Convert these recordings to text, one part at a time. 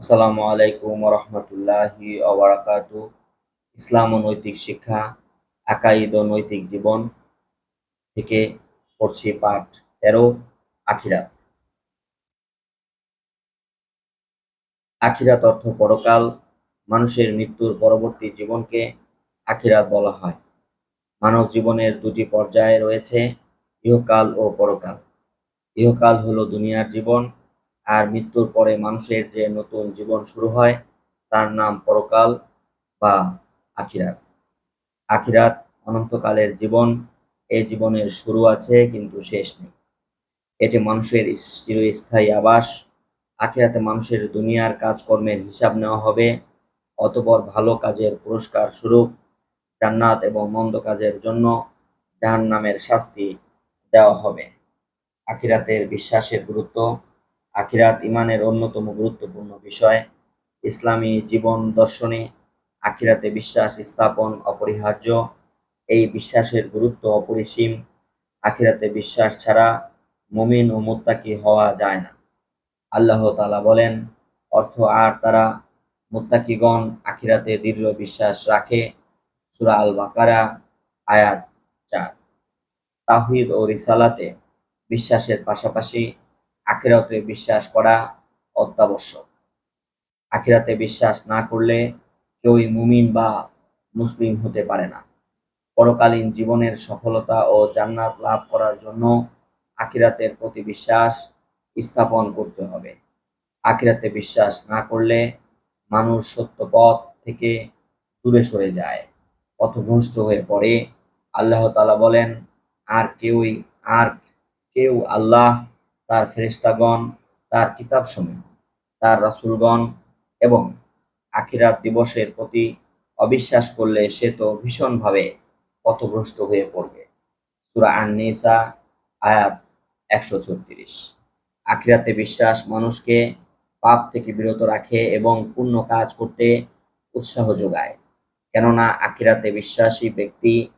আসসালামু আলাইকুম রহমতুল্লাহি অবরাকাতু ইসলাম ও নৈতিক শিক্ষা, আকাইদ ও নৈতিক জীবন থেকে পড়ছি পাঠ তেরো, আখিরাত। আখিরাত অর্থ পরকাল, মানুষের মৃত্যুর পরবর্তী জীবনকে আখিরাত বলা হয়। মানব জীবনের দুটি পর্যায়ে রয়েছে, ইহকাল ও পরকাল। ইহকাল হলো দুনিয়ার জীবন আর মৃত্যুর পরে মানুষের যে নতুন জীবন শুরু হয়, তার নাম পরকাল বা আখিরাত। আখিরাত অনন্তকালের জীবন এই জীবনের শুরু আছে কিন্তু শেষ নেই। এটি মানুষের চিরস্থায়ী আবাস। আখিরাতে মানুষের দুনিয়ার কাজকর্মের হিসাব নেওয়া হবে। অতপর ভালো কাজের পুরস্কার স্বরূপ, জান্নাত এবং মন্দ কাজের জন্য জাহান নামের শাস্তি দেওয়া হবে। আখিরাতের বিশ্বাসের গুরুত্ব আখিরাত ইমানের অন্যতম গুরুত্বপূর্ণ বিষয়, ইসলামী জীবন দর্শনে আখিরাতে বিশ্বাস স্থাপন অপরিহার্য। এই বিশ্বাসের গুরুত্ব অপরিসীম। আখিরাতে বিশ্বাস ছাড়া মমিন ও মুত্তাকি হওয়া যায় না। আল্লাহ তালা বলেন, অর্থ আর তারা মুত্তাকিগণ আখিরাতে দৃঢ় বিশ্বাস রাখে। সুরা আল বাকারা আয়াত চার। তাহিদ ও রিসালাতে বিশ্বাসের পাশাপাশি আখিরাতে বিশ্বাস করা অত্যাবশ্যক। আখিরাতে বিশ্বাস না করলে কেউই মুমিন বা মুসলিম হতে পারে না। পরকালীন জীবনের সফলতা ও জান্নাত লাভ করার জন্য আখিরাতের প্রতি বিশ্বাস স্থাপন করতে হবে। আখিরাতে বিশ্বাস না করলে মানুষ সত্য পথ থেকে দূরে সরে যায়, পথভ্রষ্ট হয়ে পড়ে। আল্লাহ তালা বলেন, আর কেউই, আর কেউ আল্লাহ তার ফেরিস্তাগণ তার কিতাব কিতাবসমূহ, তার রাসুলগণ এবং আখিরাত দিবসের প্রতি অবিশ্বাস করলে সে তো ভীষণভাবে পথভ্রষ্ট হয়ে পড়বে। সুরা আননিসা, আয়াত একশো ছত্রিশ। আখিরাতে বিশ্বাস মানুষকে পাপ থেকে বিরত রাখে এবং পূর্ণ কাজ করতে উৎসাহ যোগায়। কেননা আখিরাতে বিশ্বাসী ব্যক্তি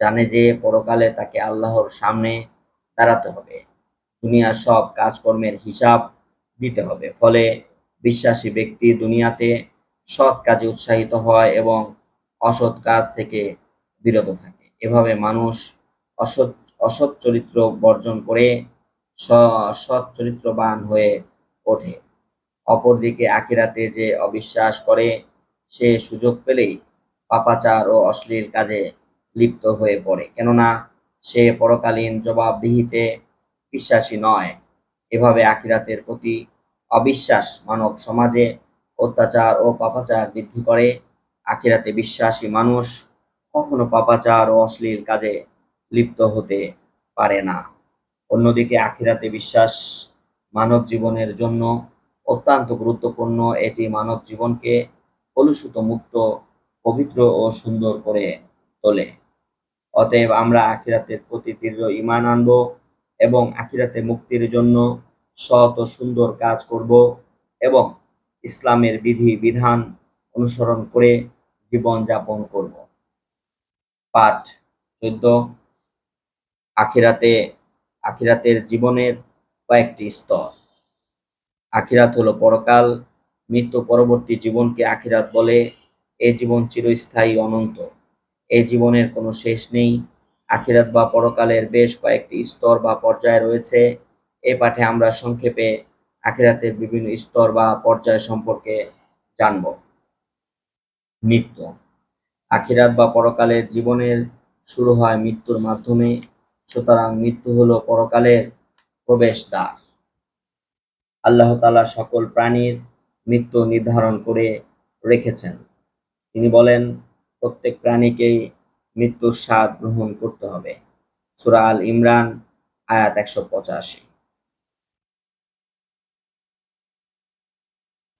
জানে যে পরকালে তাকে আল্লাহর সামনে দাঁড়াতে হবে। দুনিয়ার সব কাজকর্মের হিসাব দিতে হবে। ফলে বিশ্বাসী ব্যক্তি দুনিয়াতে সৎ কাজে উৎসাহিত হয় এবং অসৎ কাজ থেকে বিরত থাকে। এভাবে মানুষ অসৎ অসৎ চরিত্র বর্জন করে সৎ চরিত্রবান হয়ে ওঠে। অপরদিকে আখিরাতে যে অবিশ্বাস করে, সে সুযোগ পেলেই পাপাচার ও অশ্লীল কাজে লিপ্ত হয়ে পড়ে। কেননা সে পরকালীন জবাবদিহিতে বিশ্বাসী নয়। এভাবে আখিরাতের প্রতি অবিশ্বাস মানব সমাজে অত্যাচার ও পাপাচার বৃদ্ধি করে। আখিরাতে বিশ্বাসী মানুষ কখনো পাপাচার ও অশ্লীল কাজে লিপ্ত হতে পারে না। অন্যদিকে আখিরাতে বিশ্বাস মানব জীবনের জন্য অত্যন্ত গুরুত্বপূর্ণ। এটি মানব জীবনকে কলুষিত, মুক্ত, পবিত্র ও সুন্দর করে তোলে। অতএব আমরা আখিরাতের প্রতি দৃঢ় ইমান আনব। এবং আখিরাতে মুক্তির জন্য সৎ ও সুন্দর কাজ করব এবং ইসলামের বিধি, বিধান অনুসরণ করে জীবন যাপন করব। পাঠ চোদ্দ। আখিরাতে, আখিরাতের জীবনের কয়েকটি স্তর। আখিরাত হলো পরকাল, মৃত্যু পরবর্তী জীবনকে আখিরাত বলে। এ জীবন চিরস্থায়ী, অনন্ত। এই জীবনের কোনো শেষ নেই। আখিরাত বা পরকালের বেশ কয়েকটি স্তর বা পর্যায় রয়েছে। এ পাঠে আমরা সংক্ষেপে আখিরাতের বিভিন্ন স্তর বা পর্যায় সম্পর্কে জানব। মৃত্যু। আখিরাত বা পরকালের জীবনের শুরু হয় মৃত্যুর মাধ্যমে, সুতরাং মৃত্যু হলো পরকালের প্রবেশ দ্বার আল্লাহ তালা সকল প্রাণীর মৃত্যু নির্ধারণ করে রেখেছেন। তিনি বলেন, প্রত্যেক প্রাণীকেই মৃত্যুর স্বাদ গ্রহণ করতে হবে। সুরা আল ইমরান, আয়াত একশো পঁচাশি।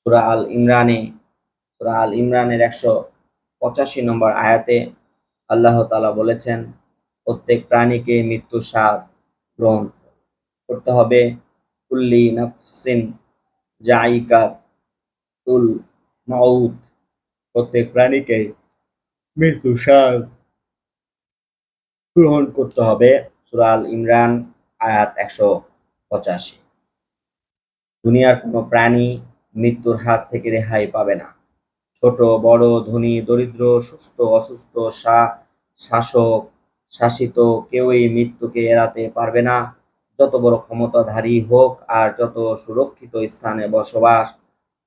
সুরা আল ইমরানে, সুরা আল ইমরানের একশো পঁচাশি নম্বর আয়াতে আল্লাহ তালা বলেছেন, প্রত্যেক প্রাণীকে মৃত্যুর স্বাদ গ্রহণ করতে হবে। কুল্লি নাফসিন জাইকা তুল মাউত, প্রত্যেক প্রাণীকে মৃত্যু স্বাদ গ্রহণ করতে হবে। সুরাল ইমরান, আয়াত একশো পঁচাশি। দুনিয়ার কোনো প্রাণী মৃত্যুর হাত থেকে রেহাই পাবে না। ছোট, বড়, ধনী, দরিদ্র, সুস্থ, অসুস্থ শাসক, শাসিত কেউই মৃত্যুকে এড়াতে পারবে না। যত বড় ক্ষমতাধারী হোক আর যত সুরক্ষিত স্থানে বসবাস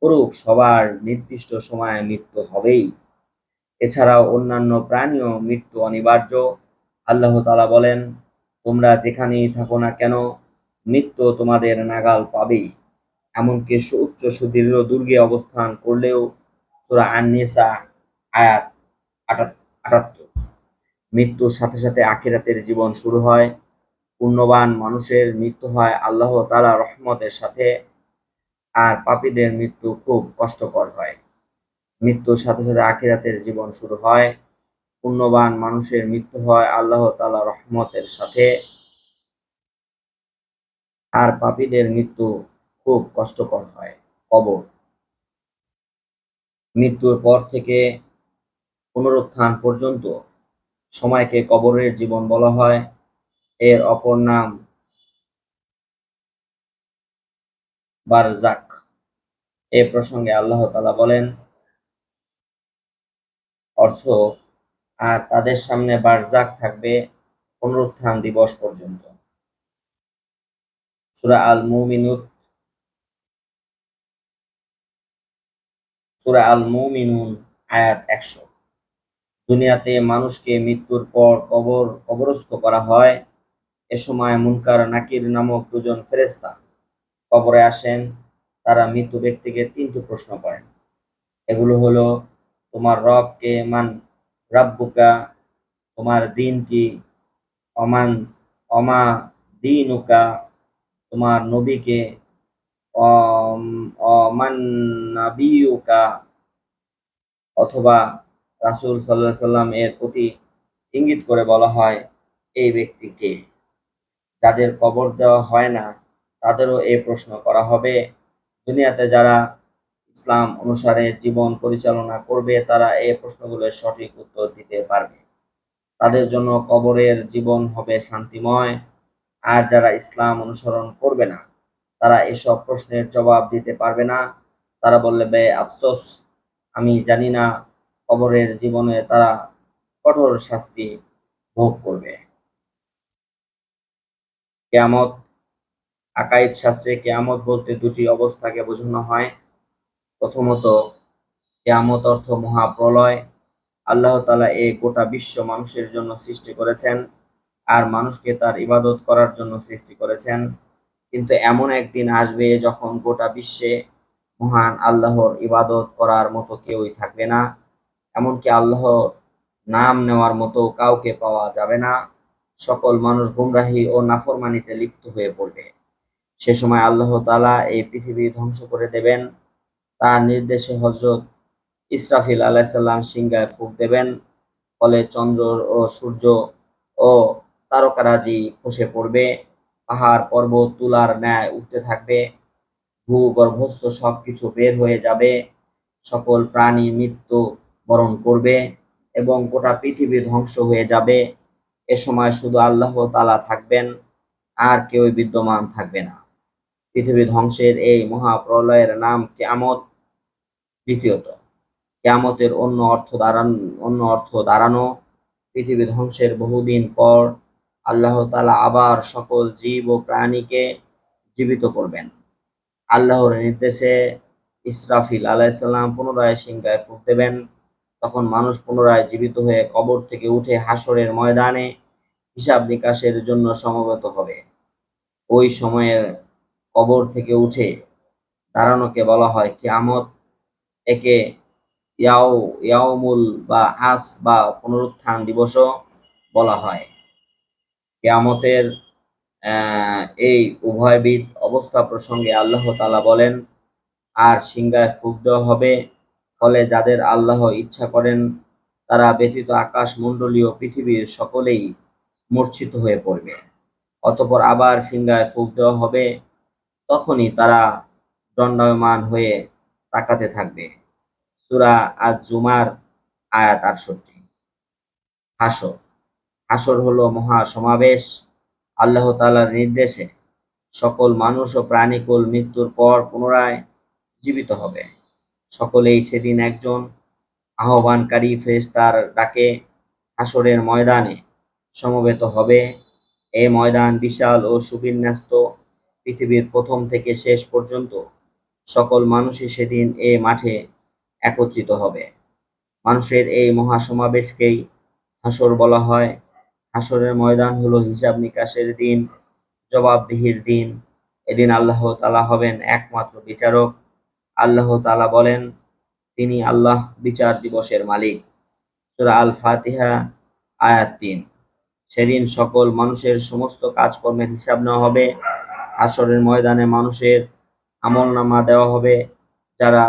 করুক, সবার নির্দিষ্ট সময়ে মৃত্যু হবেই। এছাড়াও অন্যান্য প্রাণীও মৃত্যু অনিবার্য। আল্লাহ তালা বলেন, তোমরা যেখানেই থাকো না কেন মৃত্যু তোমাদের নাগাল পাবেই। এমনকি সুউচ্চ সুদীর্ঘ দুর্গে অবস্থান করলেও সূরা আন-নিসা আয়াত আটাত্তর। মৃত্যুর সাথে সাথে আখিরাতের জীবন শুরু হয়। পুণ্যবান মানুষের মৃত্যু হয় আল্লাহ তালা রহমতের সাথে। আর পাপীদের মৃত্যু খুব কষ্টকর হয়। মৃত্যুর সাথে সাথে আখিরাতের জীবন শুরু হয়। পুণ্যবান মানুষের মৃত্যু হয় আল্লাহ তালা রহমতের সাথে। আর পাপীদের মৃত্যু খুব কষ্টকর হয়, কবর। মৃত্যুর পর থেকে পুনরুত্থান পর্যন্ত সময়কে কবরের জীবন বলা হয়। এর অপর নাম বারজাক এ প্রসঙ্গে আল্লাহ তাআলা বলেন, অর্থ আর তাদের সামনে বারজাক থাকবে পুনরুত্থান দিবস পর্যন্ত। সূরা আল মুমিনুত সূরা আল মুমিনুন আয়াত একশো। দুনিয়াতে মানুষকে মৃত্যুর পর কবর কবরস্থ করা হয়। এ সময় মুনকার নাকির নামক দুজন ফেরেশতা কবরে আসেন। তারা মৃত ব্যক্তিকে তিনটি প্রশ্ন করেন। এগুলো হলো, তোমার রব কে মান রাব্বুকা, তোমার দিন কি অমান, অমা দিনুকা, তোমার নবীকে অমান অথবা রাসুল আলাইহি সাল্লাম এর প্রতি ইঙ্গিত করে বলা হয়, এই ব্যক্তিকে। যাদের কবর দেওয়া হয় না, তাদেরও এই প্রশ্ন করা হবে। দুনিয়াতে যারা ইসলাম অনুসারে জীবন পরিচালনা করবে, তারা এই প্রশ্নগুলোর সঠিক উত্তর দিতে পারবে। তাদের জন্য কবরের জীবন হবে শান্তিময়। আর যারা ইসলাম অনুসরণ করবে না, তারা এসব প্রশ্নের জবাব দিতে পারবে না। তারা বললে, বে, আফসোস, আমি জানি না কবরের জীবনে তারা কঠোর শাস্তি ভোগ করবে। কেয়ামত, আকাইদ শাস্ত্রে কেয়ামত বলতে দুটি অবস্থাকে বোঝানো হয়। প্রথমত কেয়ামত অর্থ মহাপ্রলয়। আল্লাহ তালা এই গোটা বিশ্ব মানুষের জন্য সৃষ্টি করেছেন আর মানুষকে তার ইবাদত করার জন্য সৃষ্টি করেছেন। কিন্তু এমন একদিন আসবে যখন গোটা বিশ্বে মহান আল্লাহর ইবাদত করার মতো কেউই থাকবে না। এমনকি আল্লাহর নাম নেওয়ার মতো কাউকে পাওয়া যাবে না। সকল মানুষ গুমরাহি ও নাফরমানিতে লিপ্ত হয়ে পড়বে। সে সময় আল্লাহ তালা এই পৃথিবী ধ্বংস করে দেবেন। তার নির্দেশে হজরত ইসরাফিল আলাইসাল্লাম সিংহায় ফুক দেবেন। ফলে চন্দ্র ও সূর্য ও তারকারাজি খসে পড়বে। পাহাড়, পর্বত, তুলার ন্যায় উঠতে থাকবে। ভূগর্ভস্থ সবকিছু বের হয়ে যাবে। সকল প্রাণী মৃত্যু বরণ করবে এবং গোটা পৃথিবী ধ্বংস হয়ে যাবে। এ সময় শুধু আল্লাহ তালা থাকবেন, আর কেউ বিদ্যমান থাকবে না। পৃথিবী ধ্বংসের এই মহাপ্রলয়ের নাম কেয়ামত। দ্বিতীয়ত, কেয়ামতের অন্য অর্থ দাঁড়ান, অন্য অর্থ দাঁড়ানো, পৃথিবী ধ্বংসের বহুদিন পর আল্লাহ তালা আবার সকল জীব ও প্রাণীকে জীবিত করবেন। আল্লাহর নির্দেশে ইসরাফিল আলাইসাল্লাম পুনরায় সিংহায় ফুক দেবেন। তখন মানুষ পুনরায় জীবিত হয়ে কবর থেকে উঠে হাসরের ময়দানে হিসাব নিকাশের জন্য সমবেত হবে। ওই সময়ে কবর থেকে উঠে দাঁড়ানোকে বলা হয় কিয়ামত। একে ইয়াও ইয়াউমুল বা আস বা পুনরুত্থান দিবসও বলা হয়। কেয়ামতের এই উভয়বিদ অবস্থা প্রসঙ্গে আল্লাহ তালা বলেন, আর সিংহায় দেওয়া হবে, ফলে যাদের আল্লাহ ইচ্ছা করেন, তারা ব্যতীত আকাশ মণ্ডলীয় পৃথিবীর সকলেই মূর্ছিত হয়ে পড়বে। অতপর আবার সিংহায় ফুক দেওয়া হবে, তখনই তারা দণ্ডায়মান হয়ে তাকাতে থাকবে। সুরা আজ জুমার আয়াত আটষট্টি। হাসর হাসর হলো মহা সমাবেশ। আল্লাহ তালার নির্দেশে সকল মানুষ ও প্রাণীকুল মৃত্যুর পর পুনরায় জীবিত হবে। সকলেই সেদিন একজন আহ্বানকারী ফেরেশতার ডাকে হাসরের ময়দানে সমবেত হবে। এ ময়দান বিশাল ও সুবিন্যস্ত। পৃথিবীর প্রথম থেকে শেষ পর্যন্ত সকল মানুষই সেদিন এ মাঠে একত্রিত হবে। মানুষের এই মহাসমাবেশকেই হাসর বলা হয়। হাসরের ময়দান হলো হিসাব নিকাশের দিন, জবাবদিহির দিন। এদিন আল্লাহ তালা হবেন একমাত্র বিচারক। আল্লাহ তালা বলেন, তিনি আল্লাহ বিচার দিবসের মালিক। সুরা আল ফাতিহা আয়াত তিন। সেদিন সকল মানুষের সমস্ত কাজকর্মের হিসাব নেওয়া হবে। হাসরের ময়দানে মানুষের আমল নামা দেওয়া হবে। যারা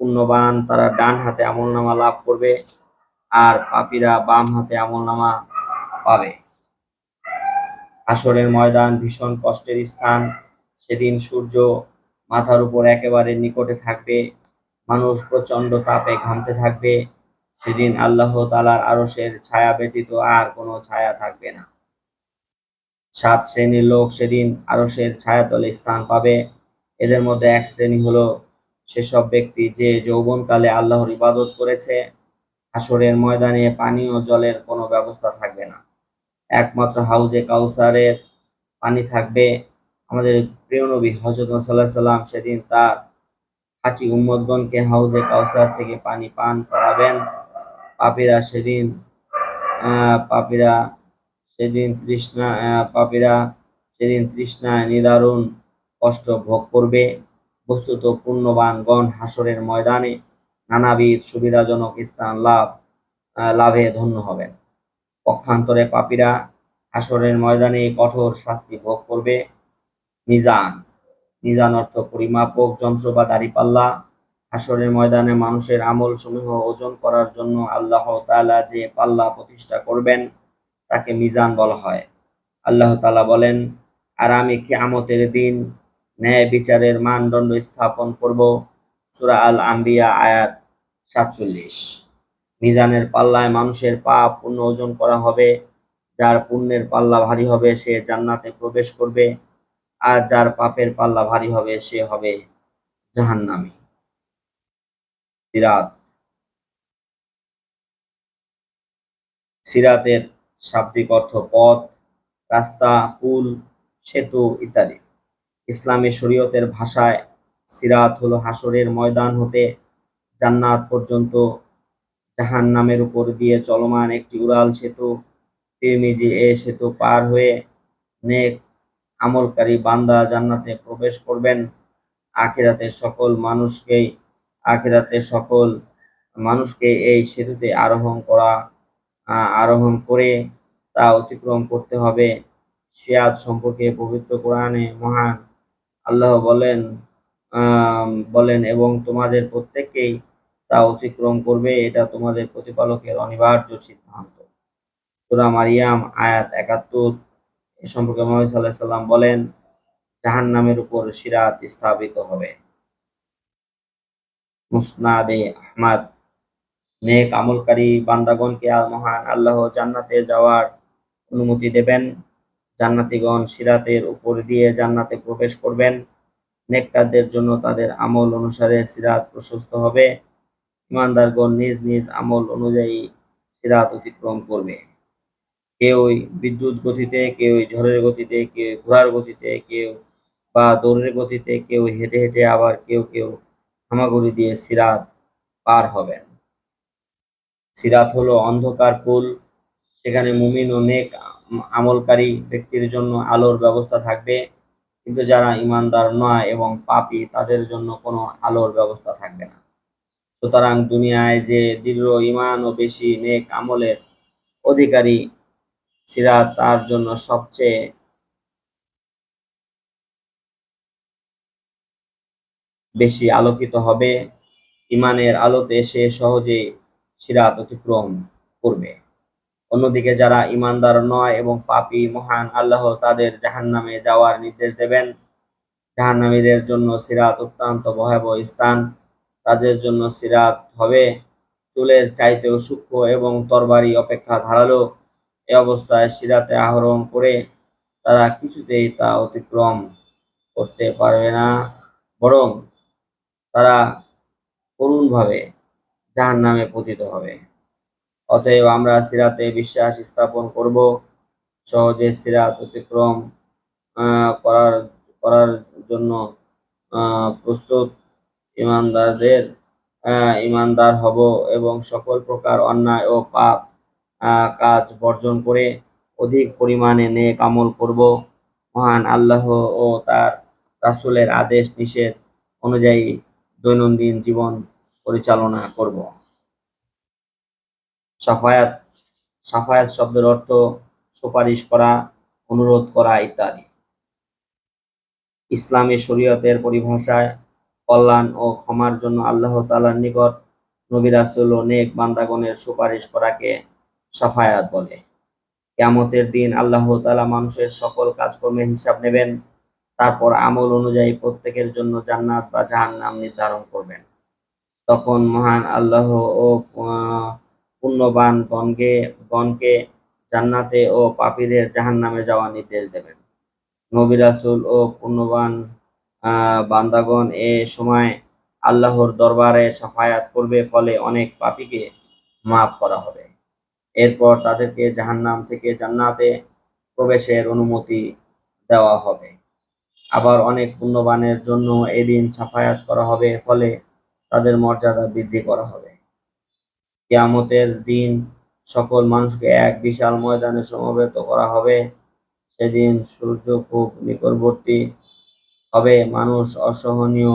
পুণ্যবান, তারা ডান হাতে আমল নামা লাভ করবে আর পাপীরা বাম হাতে আমল নামা পাবে। আসরের ময়দান ভীষণ কষ্টের স্থান। সেদিন সূর্য মাথার উপর একেবারে নিকটে থাকবে। মানুষ প্রচণ্ড তাপে ঘামতে থাকবে। সেদিন আল্লাহ তালার আরশের ছায়া ব্যতীত আর কোনো ছায়া থাকবে না। সাত শ্রেণির লোক সেদিন আরশের ছায়াতলে স্থান পাবে। এদের মধ্যে এক শ্রেণি হলো সেসব ব্যক্তি যে যৌবনকালে আল্লাহর ইবাদত করেছে। হাসরের ময়দানে পানি ও জলের কোনো ব্যবস্থা থাকবে না। একমাত্র হাউজে কাউসারের পানি থাকবে। আমাদের প্রিয় নবী হজরত সাল্লাহ সাল্লাম সেদিন তার হাঁচি উম্মদগণকে হাউজে কাউসার থেকে পানি পান করাবেন। পাপীরা সেদিন পাপীরা সেদিন তৃষ্ণা পাপীরা সেদিন তৃষ্ণায় নিদারুণ কষ্ট ভোগ করবে। বস্তুত পূর্ণবান পুণ্যবানগণ হাসরের ময়দানে নানাবিধ সুবিধাজনক স্থান লাভ লাভে ধন্য হবেন। পক্ষান্তরে পাপীরা হাসরের ময়দানে কঠোর শাস্তি ভোগ করবে। মিজান মিজান অর্থ পরিমাপক, যন্ত্র বা দাঁড়িপাল্লা। হাসরের ময়দানে মানুষের আমল সমূহ ওজন করার জন্য আল্লাহ তাআলা যে পাল্লা প্রতিষ্ঠা করবেন, তাকে মিজান বলা হয়। আল্লাহ তাআলা বলেন, আর আমি কিয়ামতের দিন ন্যায় বিচারের মানদণ্ড স্থাপন করব। সুরা আল আম্বিয়া আয়াত সাতচল্লিশ। মিজানের পাল্লায় মানুষের পাপ পুণ্য ওজন করা হবে। যার পুণ্যের পাল্লা ভারী হবে, সে জান্নাতে প্রবেশ করবে। আর যার পাপের পাল্লা ভারী হবে, সে হবে জাহান্নামী। সিরাত। সিরাতের শাব্দিক অর্থ পথ, রাস্তা, পুল, সেতু ইত্যাদি। ইসলামী শরীয়তের ভাষায় সিরাত হলো হাসরের ময়দান হতে জান্নাত পর্যন্ত জাহান নামের উপর দিয়ে চলমান একটি উড়াল সেতু। তিরমিজি এ সেতু পার হয়ে নেক আমলকারী বান্দা জান্নাতে প্রবেশ করবেন। আখিরাতের সকল মানুষকেই আখিরাতের সকল মানুষকে এই সেতুতে আরোহণ করা আরোহণ করে তা অতিক্রম করতে হবে। সিয়াদ সম্পর্কে পবিত্র কোরআনে মহান আল্লাহ বলেন বলেন, এবং তোমাদের প্রত্যেককেই তা অতিক্রম করবে। এটা তোমাদের প্রতিপালকের অনিবার্য সিদ্ধান্ত। সূরা মারিয়াম, আয়াত একাত্তর। এ সম্পর্কে মোহাম্মদ সাল্লাহ সাল্লাম বলেন, জাহান্নামের উপর সিরাত স্থাপিত হবে। মুসনাদে আহমদ, নেক আমলকারী বান্দাগণকে মহান আল্লাহ জান্নাতে যাওয়ার অনুমতি দেবেন। জান্নাতীগণ সিরাতের উপর দিয়ে জান্নাতে প্রবেশ করবেন। নেককারদের জন্য তাদের আমল অনুসারে সিরাত প্রশস্ত হবে। ইমানদারগণ নিজ নিজ আমল অনুযায়ী সিরাত অতিক্রম করবে। কেউই বিদ্যুৎ গতিতে কেউ ঝড়ের গতিতে কেউ ঘোড়ার গতিতে, কেউ বা দৌড়ের গতিতে, কেউ হেঁটে হেঁটে আবার কেউ কেউ হামাগুড়ি দিয়ে সিরাত পার হবেন। সিরাত হলো অন্ধকার পুল সেখানে মুমিন ও নেক আমলকারী ব্যক্তির জন্য আলোর ব্যবস্থা থাকবে। কিন্তু যারা ইমানদার নয় এবং পাপি, তাদের জন্য কোনো আলোর ব্যবস্থা থাকবে না। সুতরাং দুনিয়ায় যে দৃঢ় ইমান ও বেশি নেক আমলের অধিকারী সিরাত তার জন্য সবচেয়ে বেশি আলোকিত হবে। ইমানের আলোতে সে সহজে সিরাত অতিক্রম করবে। অন্যদিকে যারা ইমানদার নয় এবং পাপী, মহান আল্লাহ তাদের জাহান্নামে যাওয়ার নির্দেশ দেবেন। জাহান্নামীদের জন্য সিরাত অত্যন্ত ভয়াবহ স্থান। তাদের জন্য সিরাত হবে চুলের চাইতেও সূক্ষ্ম এবং তরবারি অপেক্ষা ধারালো। এ অবস্থায় সিরাতে আহরণ করে তারা কিছুতেই তা অতিক্রম করতে পারবে না, বরং তারা করুণভাবে জাহান নামে পতিত হবে। অতএব আমরা সিরাতে বিশ্বাস স্থাপন করব। সহজে সিরাত অতিক্রম করার করার জন্য প্রস্তুত ইমানদারদের ইমানদার হব এবং সকল প্রকার অন্যায় ও পাপ কাজ বর্জন করে অধিক পরিমাণে নেক আমল করব। মহান আল্লাহ ও তার রাসুলের আদেশ নিষেধ অনুযায়ী দৈনন্দিন জীবন পরিচালনা করব। সাফায়াত সাফায়াত শব্দের অর্থ সুপারিশ করা, অনুরোধ করা ইত্যাদি। ইসলামী শরীয়তের পরিভাষায় কল্যাণ ও ক্ষমার জন্য আল্লাহ তালার নিকট নবী রাসূল বান্দাগণের সুপারিশ করাকে সাফায়াত বলে। কিয়ামতের দিন আল্লাহ তালা মানুষের সকল কাজকর্মের হিসাব নেবেন, তারপর আমল অনুযায়ী প্রত্যেকের জন্য জান্নাত বা জাহান্নাম নির্ধারণ করবেন। তখন মহান আল্লাহ ও পুণ্যবান গণকে গণকে জান্নাতে ও পাপীদের জাহান্নামে যাওয়ার নির্দেশ দেবেন। নবী রাসূল ও পুণ্যবান বান্দাগণ এ সময় আল্লাহর দরবারে সাফায়াত করবে, ফলে অনেক পাপীকে মাফ করা হবে। এরপর তাদেরকে জাহান্নাম থেকে জান্নাতে প্রবেশের অনুমতি দেওয়া হবে। আবার অনেক পুণ্যবানের জন্য এদিন সাফায়াত করা হবে, ফলে তাদের মর্যাদা বৃদ্ধি করা হবে। কিয়ামতের দিন সকল মানুষকে এক বিশাল ময়দানে সমবেত করা হবে। সেদিন সূর্য খুব নিকটবর্তী হবে। মানুষ অসহনীয়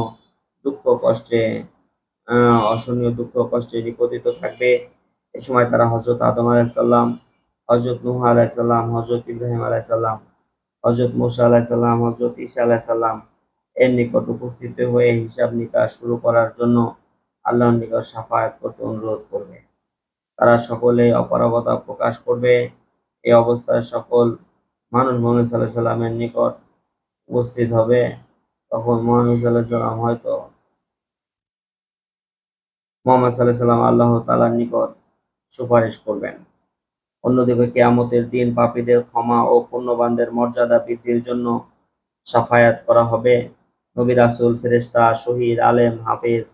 দুঃখ কষ্টে অসহনীয় দুঃখ কষ্টে নিপতিত থাকবে। এ সময় তারা হজরত আদম আলাইসাল্লাম হজরত নুহ আলাইসাল্লাম হজরত ইব্রাহিম আলাইসাল্লাম হজরত মুসা আলাইসাল্লাম হজরত ঈসা আলাইসাল্লাম এর নিকট উপস্থিত হয়ে হিসাব নিকাশ শুরু করার জন্য আল্লাহর নিকট সাফায়াত করতে অনুরোধ করবে। তারা সকলে অপারগতা প্রকাশ করবে। এই অবস্থায় সকল মানুষ মোহাম্মদ সাল্লাহ সাল্লামের নিকট উপস্থিত হবে। তখন মোহাম্মদ সাল্লাহ সাল্লাম হয়তো মোহাম্মদ সাল্লাহ সাল্লাম আল্লাহ তালার নিকট সুপারিশ করবেন। অন্যদিকে কেয়ামতের দিন পাপীদের ক্ষমা ও পুণ্যবানদের মর্যাদা বৃদ্ধির জন্য সাফায়াত করা হবে। নবী রাসূল, ফেরেশতা, শহীদ, আলেম, হাফেজ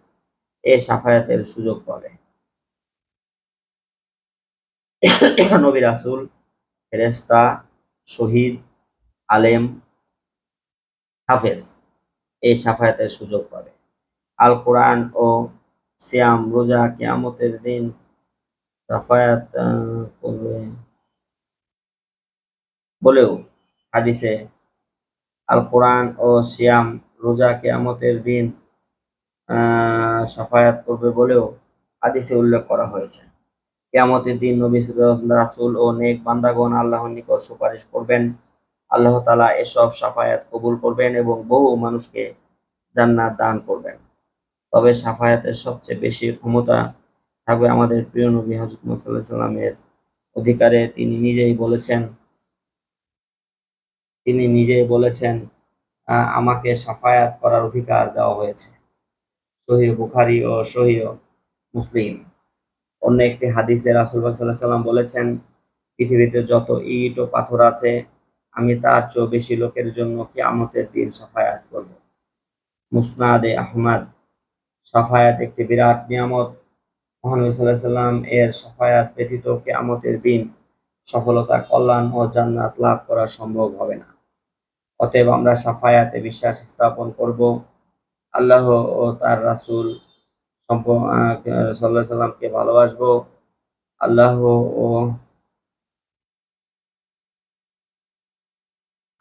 এ সাফায়াতের সুযোগ পাবে। নবী রাসূল, ফেরেশতা, শহীদ, আলেম, হাফেজ এই সাফায়াতের সুযোগ পাবে। আল কোরআন ও সিয়াম রোজা কেয়ামতের দিন সাফায়াত করবে। বলেও হাদিসে আল কোরআন ও সিয়াম রোজা কেয়ামতের দিন সাফায়াত করবে বলেও হাদিসে উল্লেখ করা হয়েছে। কিয়ামতের দিন নবী রাসুল ও নেক বান্দাগণ আল্লাহর নিকট সুপারিশ করবেন। আল্লাহ তালা এসব সাফায়াত কবুল করবেন এবং বহু মানুষকে জান্নাত দান করবেন। তবে সাফায়াতের সবচেয়ে বেশি ক্ষমতা থাকবে আমাদের প্রিয় নবী সাল্লাল্লাহু আলাইহি সাল্লামের অধিকারে। তিনি নিজেই বলেছেন, তিনি নিজেই বলেছেন আমাকে সাফায়াত করার অধিকার দেওয়া হয়েছে। সহিহ বুখারী ও সহিহ মুসলিম। অন্য একটি হাদিসে রাসূল সাল্লাল্লাহু আলাইহি সাল্লাম বলেছেন, পৃথিবীতে যত ইট ও পাথর আছে, আমি তার চেয়েও বেশি লোকের জন্য কিয়ামতের দিন সাফায়াত করব। মুসনাদে আহমদ, সাফায়াত একটি বিরাট নিয়ামত। মহানবী আলাইহি সাল্লাম এর সাফায়াত ব্যতীত কিয়ামতের দিন সফলতা, কল্যাণ ও জান্নাত লাভ করা সম্ভব হবে না। অতএব আমরা সাফায়াতে বিশ্বাস স্থাপন করব। আল্লাহ ও তার রাসূল আলাইহি সাল্লামকে ভালোবাসবো। আল্লাহ ও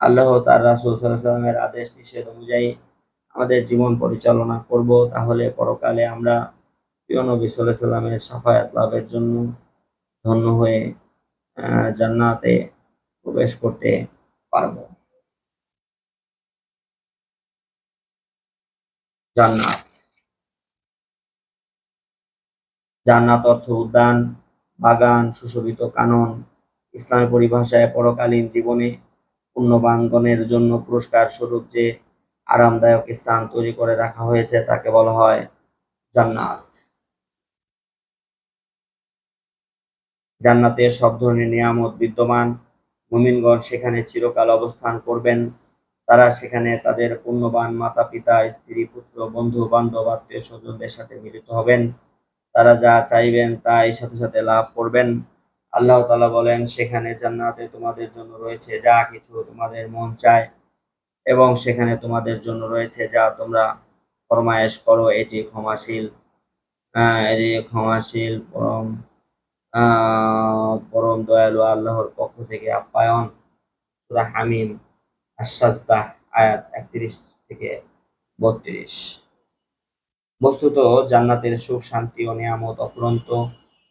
আল্লাহ তার রাসুল আলাইহি সাল্লামের আদেশ, নিষেধ অনুযায়ী আমাদের জীবন পরিচালনা করব। তাহলে পরকালে আমরা প্রিয় নবী আলাইহি সাল্লামের সাফায়াত লাভের জন্য ধন্য হয়ে জান্নাতে প্রবেশ করতে পারব। জান্নাত। জান্নাত অর্থ উদ্যান, বাগান, সুশোভিত কানন, ইসলামী পরিভাষায় পরকালীন জীবনে পুণ্যবানগণের জন্য পুরস্কার স্বরূপ যে আরামদায়ক স্থান তৈরি করে রাখা হয়েছে তাকে বলা হয় জান্নাত। জান্নাতে সব ধরনের নিয়ামত বিদ্যমান। মুমিনগণ সেখানে চিরকাল অবস্থান করবেন। তারা সেখানে তাদের পুণ্যবান মাতা পিতা, স্ত্রী, পুত্র, বন্ধু, বান্ধব, আত্মীয় স্বজনদের সাথে মিলিত হবেন। তারা যা চাইবেন তাই সাথে সাথে লাভ করবেন। আল্লাহ তালা বলেন, সেখানে জান্নাতে তোমাদের জন্য রয়েছে যা কিছু তোমাদের মন চায় এবং সেখানে তোমাদের জন্য রয়েছে যা তোমরা ফরমায়েশ করো। এটি ক্ষমাশীল এটি ক্ষমাশীল, পরম পরম দয়ালু আল্লাহর পক্ষ থেকে আপ্যায়ন। সূরা হামিম। আশ্বাসদাহ আয়াত একত্রিশ থেকে বত্রিশ। বস্তুত জান্নাতের সুখ, শান্তি ও নিয়ামত অফুরন্ত।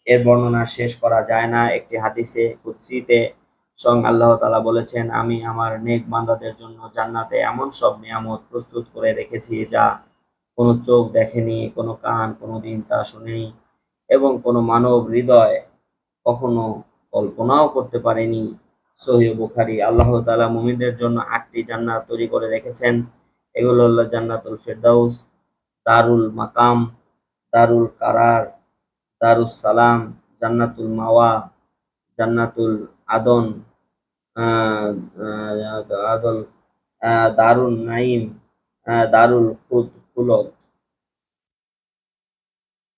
এর বর্ণনা শেষ করা যায় না। একটি হাদিসে কুদসিতে স্বয়ং আল্লাহ তাআলা বলেছেন, আমি আমার নেক বান্দাদের জন্য জান্নাতে এমন সব নিয়ামত প্রস্তুত করে রেখেছি যা কোনো চোখ দেখেনি, কোনো কান কোনো দিন তা শুনেনি এবং কোনো মানব হৃদয় কখনো কল্পনাও করতে পারেনি। সহিহ বুখারী। আল্লাহ তাআলা মুমিনদের জন্য আটটি জান্নাত তৈরি করে রেখেছেন। এগুলো হলো জান্নাতুল ফেরদাউস, দারুল মাকাম, দারুল কারার, দারুস সালাম, জান্নাতুল মাওয়া, জান্নাতুল আদন আদল দারুল নাইম দারুল খুদ, খুলদ।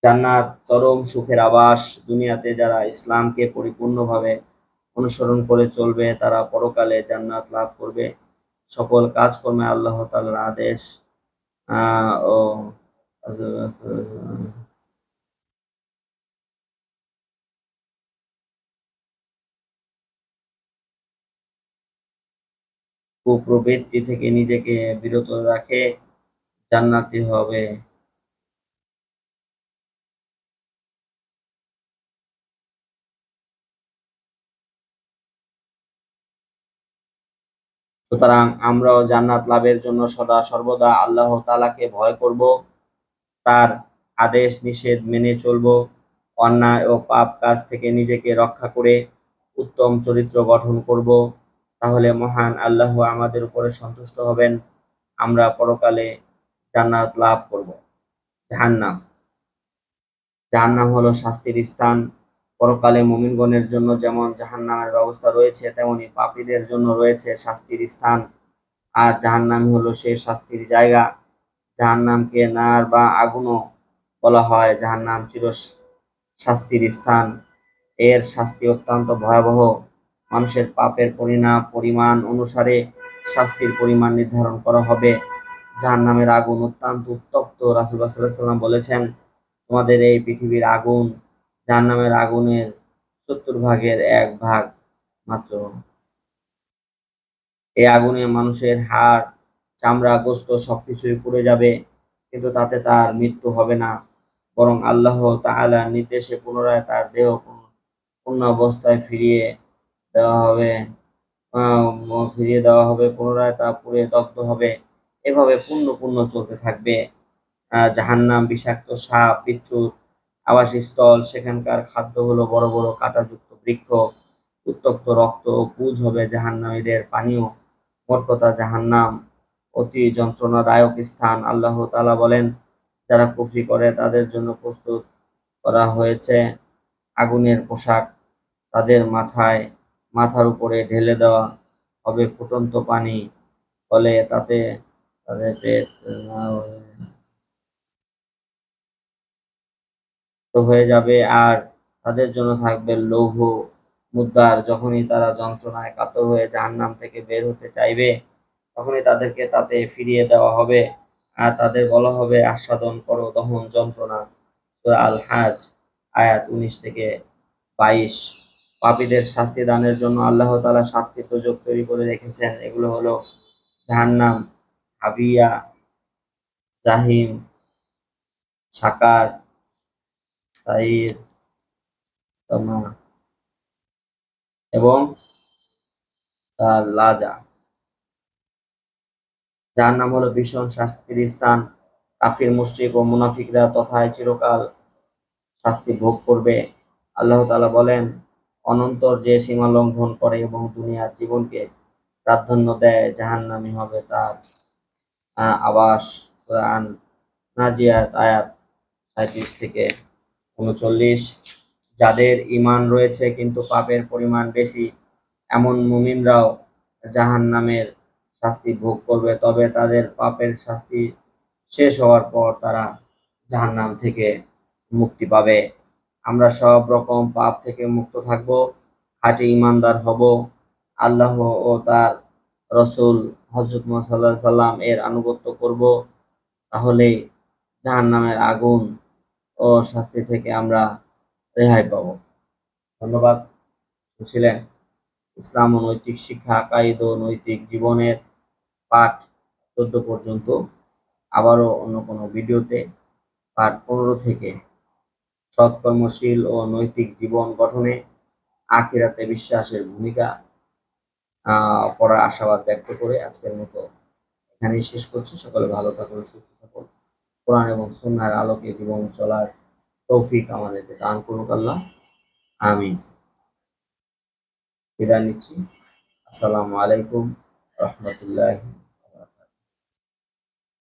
জান্নাত চরম সুখের আবাস। দুনিয়াতে যারা ইসলামকে পরিপূর্ণভাবে অনুসরণ করে চলবে, তারা পরকালে জান্নাত লাভ করবে। সকল কাজকর্মে আল্লাহ তাআলার আদেশ। ও, কুপ্রবৃত্তি থেকে নিজেকে বিরত রাখে, জান্নাতি হবে। সুতরাং আমরাও জান্নাত লাভের জন্য সদা সর্বদা আল্লাহ তালাকে ভয় করব, তার আদেশ, নিষেধ মেনে চলব, অন্যায় ও পাপ কাজ থেকে নিজেকে রক্ষা করে উত্তম চরিত্র গঠন করব। তাহলে মহান আল্লাহ আমাদের উপরে সন্তুষ্ট হবেন, আমরা পরকালে জান্নাত লাভ করব। জাহান্নাম। জাহান্নাম হলো শাস্তির স্থান। পরকালে মুমিনগণের জন্য যেমন জাহান্নামের ব্যবস্থা রয়েছে, তেমনি পাপীদের জন্য রয়েছে শাস্তির স্থান। আর জাহান্নাম হলো সেই শাস্তির জায়গা। জাহান্নামকে নার বা আগুনও বলা হয়। জাহান্নাম চির শাস্তির স্থান। এর শাস্তি অত্যন্ত ভয়াবহ। মানুষের পাপের পরিণাম, পরিমাণ অনুসারে শাস্তির পরিমাণ নির্ধারণ করা হবে। জাহান্নামের আগুন অত্যন্ত উত্তপ্ত। রাসূলুল্লাহ সাল্লাল্লাহু আলাইহি বলেছেন, তোমাদের এই পৃথিবীর আগুন জাহান্নামের আগুনের সত্তর ভাগের এক ভাগ মাত্র। এই আগুনে মানুষের হাড়, চামড়া, গোস্ত সবকিছুই পুড়ে যাবে, কিন্তু তাতে তার মৃত্যু হবে না। বরং আল্লাহ তাআলার নির্দেশে পুনরায় তার দেহ পূর্ণ- অবস্থায় ফিরিয়ে দেওয়া হবে ফিরিয়ে দেওয়া হবে, পুনরায় তা পুড়ে দগ্ধ হবে। এভাবে পূর্ণ পূর্ণ চলতে থাকবে। জাহান্নাম, বিষাক্ত সাপ বিচ্ছুর আবাসস্থল, সেখানকার খাদ্য হলো বড় বড় কাঁটাযুক্ত বৃক্ষ, উত্তপ্ত রক্ত পুজ হবে জাহান্নামীদের পানীয় মোট জাহান্নাম, অতি যন্ত্রণাদায়ক স্থান। আল্লাহ তালা বলেন, যারা কুফরি করে তাদের জন্য প্রস্তুত করা হয়েছে আগুনের পোশাক। তাদের মাথায়, মাথার উপরে ঢেলে দেওয়া হবে ফুটন্ত পানি, ফলে তাতে তাদের পেট আহ, তো হয়ে যাবে আর তাদের জন্য থাকবে লৌহ মুদ্রার। যখনই তারা যন্ত্রণায় কাতর হয়ে জাহান্নাম থেকে বের হতে চাইবে, তখনই তাদেরকে তাতে ফিরিয়ে দেওয়া হবে আর তাদের বলা হবে, আস্বাদন করো দহন যন্ত্রণা। আল হাজ আয়াত উনিশ থেকে বাইশ। পাপীদের শাস্তি দানের জন্য আল্লাহ তালা সাতটি দুর্যোগ তৈরি করে রেখেছেন। এগুলো হলো জাহান্নাম, হাবিয়া, জাহিম, সাকার সাইর তমা এবং লাজা যার নাম হলো ভীষণ শাস্তির স্থান। কাফির, মুশরিক ও মুনাফিকরা তথায় চিরকাল শাস্তি ভোগ করবে। আল্লাহ তালা বলেন, অনন্তর যে সীমা লঙ্ঘন করে এবং দুনিয়ার জীবনকে প্রাধান্য দেয়, জাহান্নামী হবে তার। আবাস নাজিয়াত, আয়াত সাঁইত্রিশ থেকে উনচল্লিশ। যাদের ইমান রয়েছে কিন্তু পাপের পরিমাণ বেশি, এমন মুমিনরাও জাহান্নামের শাস্তি ভোগ করবে, তবে তাদের পাপের শাস্তি শেষ হওয়ার পর তারা জাহান্নাম থেকে মুক্তি পাবে। আমরা সব রকম পাপ থেকে মুক্ত থাকব খাঁটি ইমানদার হব। আল্লাহ ও তার রসুল হজরত মোহাম্মদ সাল্লাম এর আনুগত্য করব তাহলে জাহান্নামের আগুন ও শাস্তি থেকে আমরা রেহাই পাব। ধন্যবাদ। ছিলেন ইসলাম ও নৈতিক শিক্ষা, আকাইদ ও নৈতিক জীবনের পাঠ চোদ্দ পর্যন্ত। আবারও অন্য কোনো ভিডিওতে পাঠ পনেরো থেকে সৎকর্মশীল ও নৈতিক জীবন গঠনে আখিরাতে বিশ্বাসের ভূমিকা পড়ার আশাবাদ ব্যক্ত করে আজকের মতো এখানেই শেষ করছি। সকলে ভালো থাকুন, সুস্থ থাকুন। কোরআন এবং সুন্নার আলোকে জীবন চলার তৌফিক আমাদেরকে দান করুক আল্লাহ। আমি বিদায় নিচ্ছি। আসসালামু আলাইকুম রহমতুল্লাহ